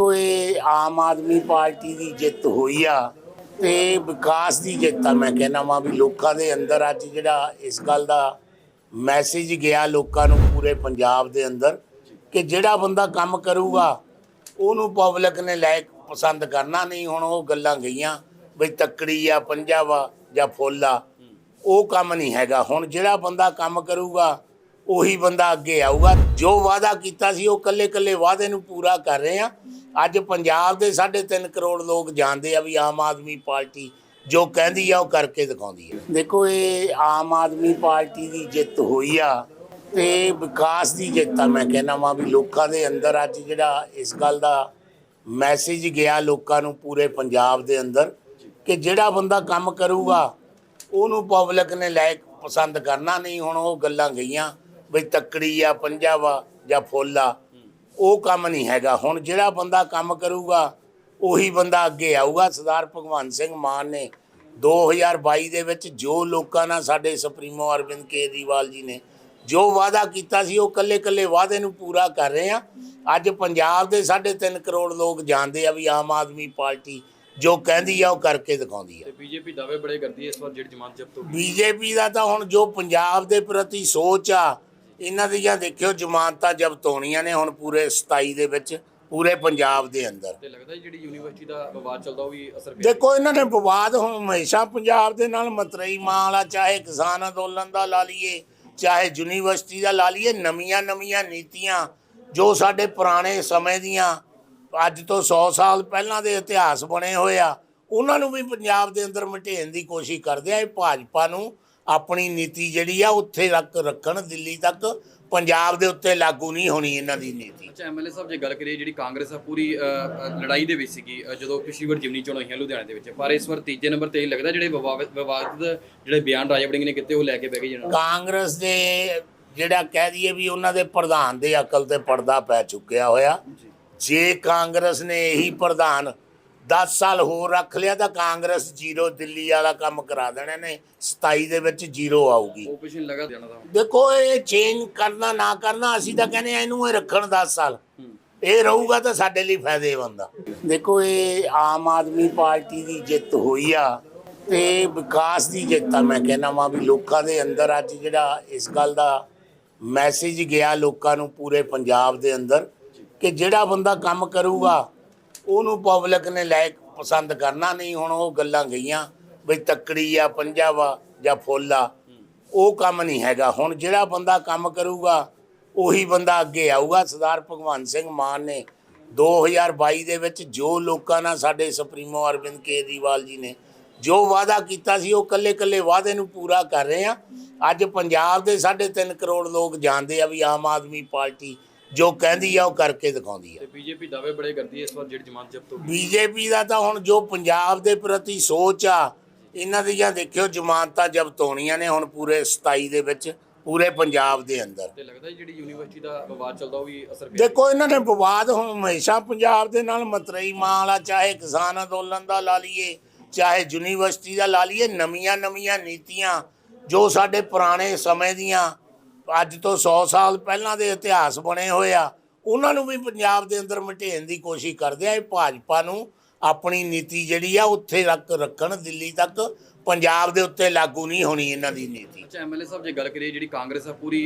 ਦੇਖੋ ਇਹ ਆਮ ਆਦਮੀ ਪਾਰਟੀ ਦੀ ਜਿੱਤ ਹੋਈ ਆ ਤੇ ਵਿਕਾਸ ਦੀ ਜਿੱਤ ਆ। ਮੈਂ ਕਹਿੰਦਾ ਵਾਂ ਵੀ ਲੋਕਾਂ ਦੇ ਅੰਦਰ ਅੱਜ ਜਿਹੜਾ ਇਸ ਗੱਲ ਦਾ ਮੈਸੇਜ ਗਿਆ ਲੋਕਾਂ ਨੂੰ ਪੂਰੇ ਪੰਜਾਬ ਦੇ ਅੰਦਰ ਕਿ ਜਿਹੜਾ ਬੰਦਾ ਕੰਮ ਕਰੂਗਾ, ਉਹਨੂੰ ਪਬਲਿਕ ਨੇ ਲਾਇਕ ਪਸੰਦ ਕਰਨਾ। ਨਹੀਂ ਹੁਣ ਉਹ ਗੱਲਾਂ ਗਈਆਂ ਬਈ ਤੱਕੜੀ ਆ ਪੰਜਾਵਾ ਜਾਂ ਫੁੱਲ ਆ, ਉਹ ਕੰਮ ਨਹੀਂ ਹੈਗਾ। ਹੁਣ ਜਿਹੜਾ ਬੰਦਾ ਕੰਮ ਕਰੂਗਾ, ਉਹੀ ਬੰਦਾ ਅੱਗੇ ਆਊਗਾ। ਜੋ ਵਾਅਦਾ ਕੀਤਾ ਸੀ, ਉਹ ਕੱਲੇ ਕੱਲੇ ਵਾਅਦੇ ਨੂੰ ਪੂਰਾ ਕਰ ਰਹੇ ਆ। ਅੱਜ ਪੰਜਾਬ ਦੇ 3.5 ਕਰੋੜ ਲੋਕ ਜਾਣਦੇ ਆ ਵੀ ਆਮ ਆਦਮੀ ਪਾਰਟੀ ਜੋ ਕਹਿੰਦੀ ਆ ਉਹ ਕਰਕੇ ਦਿਖਾਉਂਦੀ ਆ। ਦੇਖੋ, ਇਹ ਆਮ ਆਦਮੀ ਪਾਰਟੀ ਦੀ ਜਿੱਤ ਹੋਈ ਆ ਤੇ ਵਿਕਾਸ ਦੀ ਜਿੱਤ ਆ। ਮੈਂ ਕਹਿੰਦਾ ਵਾਂ ਵੀ ਲੋਕਾਂ ਦੇ ਅੰਦਰ ਅੱਜ ਜਿਹੜਾ ਇਸ ਗੱਲ ਦਾ ਮੈਸੇਜ ਗਿਆ ਲੋਕਾਂ ਨੂੰ ਪੂਰੇ ਪੰਜਾਬ ਦੇ ਅੰਦਰ ਕਿ ਜਿਹੜਾ ਬੰਦਾ ਕੰਮ ਕਰੂਗਾ, ਉਹਨੂੰ ਪਬਲਿਕ ਨੇ ਲਾਇਕ ਪਸੰਦ ਕਰਨਾ ਨਹੀਂ। ਹੁਣ ਉਹ ਗੱਲਾਂ ਗਈਆਂ ਵੀ ਤੱਕੜੀ ਆ ਪੰਜਾਵਾ ਜਾਂ ਫੁੱਲ ਆ। ਉਹ ਕੰਮ ਨਹੀਂ ਹੈਗਾ। ਹੁਣ ਜਿਹੜਾ ਬੰਦਾ ਕੰਮ ਕਰੂਗਾ ਉਹੀ ਬੰਦਾ ਅੱਗੇ ਆਊਗਾ। ਸਰਦਾਰ ਭਗਵੰਤ ਸਿੰਘ ਮਾਨ ਨੇ 2022 ਦੇ ਵਿੱਚ ਜੋ ਲੋਕਾਂ ਨਾਲ ਸਾਡੇ ਸੁਪਰੀਮੋ ਅਰਵਿੰਦ ਕੇਜਰੀਵਾਲ ਜੀ ਨੇ ਜੋ ਵਾਅਦਾ ਕੀਤਾ ਸੀ ਉਹ ਕੱਲੇ ਕੱਲੇ ਵਾਅਦੇ ਨੂੰ ਪੂਰਾ ਕਰ ਰਹੇ ਆ। ਅੱਜ ਪੰਜਾਬ ਦੇ 3.5 ਕਰੋੜ ਲੋਕ ਜਾਣਦੇ ਆ ਵੀ ਆਮ ਆਦਮੀ ਪਾਰਟੀ ਜੋ ਕਹਿੰਦੀ ਆ ਉਹ ਕਰਕੇ ਦਿਖਾਉਂਦੀ ਆ। ਤੇ ਬੀਜੇਪੀ ਦਾਅਵੇ ਬੜੇ ਕਰਦੀ ਹੈ ਇਸ ਵਾਰ ਜਿਹੜੀ ਜਮਾਤ ਜ਼ਬਤ ਹੋ ਬੀਜੇਪੀ ਦਾ ਤਾਂ ਹੁਣ ਜੋ ਪੰਜਾਬ ਦੇ ਪ੍ਰਤੀ ਸੋਚ ਆ ਇਹਨਾਂ ਦੀਆਂ ਦੇਖਿਓ ਜ਼ਮਾਨਤਾਂ ਜ਼ਬਤ ਹੋਣੀਆਂ ਨੇ ਹੁਣ ਪੂਰੇ 27 ਦੇ ਵਿੱਚ ਪੂਰੇ ਪੰਜਾਬ ਦੇ ਅੰਦਰ। ਤੇ ਲੱਗਦਾ ਜਿਹੜੀ ਯੂਨੀਵਰਸਿਟੀ ਦਾ ਵਿਵਾਦ ਚੱਲਦਾ ਉਹ ਵੀ ਅਸਰ ਪਿਆ। ਦੇਖੋ ਇਹਨਾਂ ਨੇ ਵਿਵਾਦ ਹਮੇਸ਼ਾ ਪੰਜਾਬ ਦੇ ਨਾਲ ਮਤਰਈ ਮਾਂ ਵਾਲਾ ਚਾਹੇ ਕਿਸਾਨ ਅੰਦੋਲਨ ਦਾ ਲਾ ਲਈਏ ਚਾਹੇ ਯੂਨੀਵਰਸਿਟੀ ਦਾ ਲਾ ਲਈਏ ਨਵੀਆਂ ਨਵੀਆਂ ਨੀਤੀਆਂ ਜੋ ਸਾਡੇ ਪੁਰਾਣੇ ਸਮੇਂ ਦੀਆਂ ਅੱਜ ਤੋਂ 100 ਸਾਲ ਪਹਿਲਾਂ ਦੇ ਇਤਿਹਾਸ ਬਣੇ ਹੋਏ ਆ ਉਹਨਾਂ ਨੂੰ ਵੀ ਪੰਜਾਬ ਦੇ ਅੰਦਰ ਮਟੇਣ ਦੀ ਕੋਸ਼ਿਸ਼ ਕਰਦੇ ਆ ਇਹ ਭਾਜਪਾ ਨੂੰ ਆਪਣੀ ਨੀਤੀ ਜਿਹੜੀ ਆ ਉੱਥੇ ਰੱਖ ਰੱਖਣ ਦਿੱਲੀ ਤੱਕ ਪੰਜਾਬ ਦੇ ਉੱਤੇ ਲਾਗੂ ਨਹੀਂ ਹੋਣੀ ਇਹਨਾਂ ਦੀ ਨੀਤੀ। ਅੱਛਾ ਐਮਐਲਏ ਸਾਹਿਬ ਜੇ ਗੱਲ ਕਰੀਏ ਜਿਹੜੀ ਕਾਂਗਰਸ ਆ ਪੂਰੀ ਲੜਾਈ ਦੇ ਵਿੱਚ ਸੀਗੀ ਜਦੋਂ ਪਿਛਲੀ ਵਾਰ ਜਿਮਨੀ ਚੋਣਾਂ ਹੋਈਆਂ ਲੁਧਿਆਣੇ ਦੇ ਵਿੱਚ। ਪਰ ਇਸ ਵਾਰ ਤੀਜੇ ਨੰਬਰ ਤੇ ਇਹ ਲੱਗਦਾ ਜਿਹੜੇ ਵਿਵਾਦ ਵਿਵਾਦ ਜਿਹੜੇ ਬਿਆਨ ਰਾਜਾ ਵੜਿੰਗ ਨੇ ਕੀਤੇ ਉਹ ਲੈ ਕੇ ਬਹਿ ਗਏ ਜਣਾ ਕਾਂਗਰਸ ਦੇ ਜਿਹੜਾ ਕਹਿ ਦਈਏ ਵੀ ਉਹਨਾਂ ਦੇ ਪ੍ਰਧਾਨ ਦੇ ਅਕਲ ਤੇ ਪਰਦਾ ਪੈ ਚੁੱਕਿਆ ਹੋਇਆ। ਜੇ ਕਾਂਗਰਸ ਨੇ ਇਹੀ ਪ੍ਰਧਾਨ 10 ਸਾਲ ਹੋਰ ਰੱਖ ਲਿਆ ਤਾਂ ਕਾਂਗਰਸ ਜ਼ੀਰੋ ਦਿੱਲੀ ਵਾਲਾ ਕੰਮ ਕਰਾ ਦੇਣਾ ਨੇ 27 ਦੇ ਵਿੱਚ ਜ਼ੀਰੋ ਆਊਗੀ। ਓਪੋਜੀਸ਼ਨ ਲਗਾ ਜਾਣਾ ਦਾ ਦੇਖੋ ਇਹ ਚੇਂਜ ਕਰਨਾ ਨਾ ਕਰਨਾ ਅਸੀਂ ਤਾਂ ਕਹਿੰਦੇ ਆ ਇਹਨੂੰ ਇਹ ਰੱਖਣ 10 ਸਾਲ। ਇਹ ਰਹੂਗਾ ਤਾਂ ਸਾਡੇ ਲਈ ਫਾਇਦੇਮੰਦ ਆ। ਦੇਖੋ ਇਹ ਆਮ ਆਦਮੀ ਪਾਰਟੀ ਦੀ ਜਿੱਤ ਹੋਈ ਆ ਤੇ ਵਿਕਾਸ ਦੀ ਜਿੱਤ ਆ। ਮੈਂ ਕਹਿੰਦਾ ਵਾਂ ਵੀ ਲੋਕਾਂ ਦੇ ਅੰਦਰ ਅੱਜ ਜਿਹੜਾ ਇਸ ਗੱਲ ਦਾ ਮੈਸੇਜ ਗਿਆ ਲੋਕਾਂ ਨੂੰ ਪੂਰੇ ਪੰਜਾਬ ਦੇ ਅੰਦਰ ਕਿ ਜਿਹੜਾ ਬੰਦਾ ਕੰਮ ਕਰੂਗਾ ਉਹਨੂੰ ਪਬਲਿਕ ਨੇ ਲਾਇਕ ਪਸੰਦ ਕਰਨਾ ਨਹੀਂ, ਹੁਣ ਉਹ ਗੱਲਾਂ ਗਈਆਂ ਬਈ ਤੱਕੜੀ ਆ, ਪੰਜਾਵਾ ਜਾਂ ਫੁੱਲ ਆ, ਉਹ ਕੰਮ ਨਹੀਂ ਹੈਗਾ। ਹੁਣ ਜਿਹੜਾ ਬੰਦਾ ਕੰਮ ਕਰੂਗਾ, ਉਹੀ ਬੰਦਾ ਅੱਗੇ ਆਊਗਾ। ਸਰਦਾਰ ਭਗਵੰਤ ਸਿੰਘ ਮਾਨ ਨੇ 2022 ਦੇ ਵਿੱਚ ਜੋ ਲੋਕਾਂ ਨਾਲ ਸਾਡੇ ਸੁਪਰੀਮੋ ਅਰਵਿੰਦ ਕੇਜਰੀਵਾਲ ਜੀ ਨੇ ਜੋ ਵਾਅਦਾ ਕੀਤਾ ਸੀ, ਉਹ ਕੱਲੇ ਕੱਲੇ ਵਾਅਦੇ ਨੂੰ ਪੂਰਾ ਕਰ ਰਹੇ ਆ। ਅੱਜ ਪੰਜਾਬ ਦੇ 3.5 ਕਰੋੜ ਲੋਕ ਜਾਣਦੇ ਆ ਵੀ ਆਮ ਆਦਮੀ ਪਾਰਟੀ ਜੋ ਕਹਿੰਦੀ ਆ ਉਹ ਕਰਕੇ ਦਿਖਾਉਂਦੀ ਆ। ਤੇ ਬੀਜੇਪੀ ਦਾਅਵੇ ਬੜੇ ਕਰਦੀ ਹੈ ਇਸ ਵਾਰ ਜਿਹੜੀ ਜਮਾਤ ਜ਼ਬਤ ਹੋ ਗਈ ਬੀਜੇਪੀ ਦਾ ਤਾਂ ਹੁਣ ਜੋ ਪੰਜਾਬ ਦੇ ਪ੍ਰਤੀ ਸੋਚ ਆ ਇਹਨਾਂ ਦੀਆਂ ਦੇਖਿਓ ਜ਼ਮਾਨਤਾਂ ਜ਼ਬਤ ਹੋਣੀਆਂ ਨੇ ਹੁਣ ਪੂਰੇ 27 ਦੇ ਵਿੱਚ ਪੂਰੇ ਪੰਜਾਬ ਦੇ ਅੰਦਰ। ਤੇ ਲੱਗਦਾ ਜਿਹੜੀ ਯੂਨੀਵਰਸਿਟੀ ਦਾ ਵਿਵਾਦ ਚੱਲਦਾ ਉਹ ਵੀ ਅਸਰ ਪਿਆ। ਦੇਖੋ ਇਹਨਾਂ ਨੇ ਵਿਵਾਦ ਹਮੇਸ਼ਾ ਪੰਜਾਬ ਦੇ ਨਾਲ ਮਤਰਈ ਮਾਂ ਵਾਲਾ ਚਾਹੇ ਕਿਸਾਨ ਅੰਦੋਲਨ ਦਾ ਲਾ ਲਈਏ ਚਾਹੇ ਯੂਨੀਵਰਸਿਟੀ ਦਾ ਲਾ ਲਈਏ ਨਵੀਆਂ ਨਵੀਆਂ ਨੀਤੀਆਂ ਜੋ ਸਾਡੇ ਪੁਰਾਣੇ ਸਮੇਂ ਦੀਆਂ ਅੱਜ ਤੋਂ 100 ਸਾਲ ਪਹਿਲਾਂ ਦੇ ਇਤਿਹਾਸ ਬਣੇ ਹੋਏ ਆ ਉਹਨਾਂ ਨੂੰ ਵੀ ਪੰਜਾਬ ਦੇ ਅੰਦਰ ਮਟੇਣ ਦੀ ਕੋਸ਼ਿਸ਼ ਕਰਦੇ ਆ ਇਹ ਭਾਜਪਾ ਨੂੰ ਆਪਣੀ ਨੀਤੀ ਜਿਹੜੀ ਆ ਉੱਥੇ ਰੱਖ ਰੱਖਣ ਦਿੱਲੀ ਤੱਕ ਪੰਜਾਬ ਦੇ ਉੱਤੇ ਲਾਗੂ ਨਹੀਂ ਹੋਣੀ ਇਹਨਾਂ ਦੀ ਨੀਤੀ। ਅੱਛਾ ਐਮਐਲਏ ਸਾਹਿਬ ਜੇ ਗੱਲ ਕਰੀਏ ਜਿਹੜੀ ਕਾਂਗਰਸ ਆ ਪੂਰੀ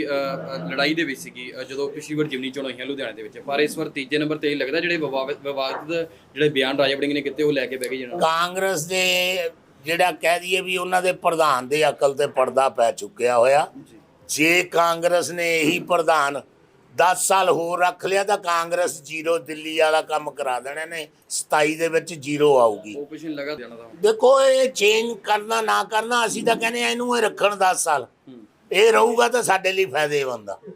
ਲੜਾਈ ਦੇ ਵਿੱਚ ਸੀਗੀ ਜਦੋਂ ਪਿਛਲੀ ਵਾਰ ਜਿਮਨੀ ਚੋਣਾਂ ਹੋਈਆਂ ਲੁਧਿਆਣੇ ਦੇ ਵਿੱਚ ਪਰ ਇਸ ਵਾਰ ਤੀਜੇ ਨੰਬਰ ਤੇ ਇਹ ਲੱਗਦਾ ਜਿਹੜੇ ਵਿਵਾਦ ਵਿਵਾਦ ਜਿਹੜੇ ਬਿਆਨ ਰਾਜਾ ਵੜਿੰਗ ਨੇ ਕੀਤੇ ਉਹ ਲੈ ਕੇ ਬਹਿ ਗਏ ਜਣਾ ਕਾਂਗਰਸ ਦੇ ਜਿਹੜਾ ਕਹਿ ਦਈਏ ਵੀ ਉਹਨਾਂ ਦੇ ਪ੍ਰਧਾਨ ਦੇ ਅਕਲ ਤੇ ਪਰਦਾ ਪੈ ਚੁੱਕਿਆ ਹੋਇਆ। ਜੇ ਕਾਂਗਰਸ ਨੇ ਇਹੀ ਪ੍ਰਧਾਨ 10 ਸਾਲ ਹੋਰ ਰੱਖ ਲਿਆ ਤਾਂ ਕਾਂਗਰਸ ਜ਼ੀਰੋ ਦਿੱਲੀ ਵਾਲਾ ਕੰਮ ਕਰਾ ਦੇਣਾ ਨੇ 27 ਦੇ ਵਿੱਚ ਜ਼ੀਰੋ ਆਊਗੀ। ਲਗਾ ਦੇਖੋ ਇਹ ਚੇਂਜ ਕਰਨਾ ਨਾ ਕਰਨਾ ਅਸੀਂ ਤਾਂ ਕਹਿੰਦੇ ਆ ਇਹਨੂੰ ਇਹ ਰੱਖਣ 10 ਸਾਲ। ਇਹ ਰਹੂਗਾ ਤਾਂ ਸਾਡੇ ਲਈ ਫਾਇਦੇਮੰਦ ਆ।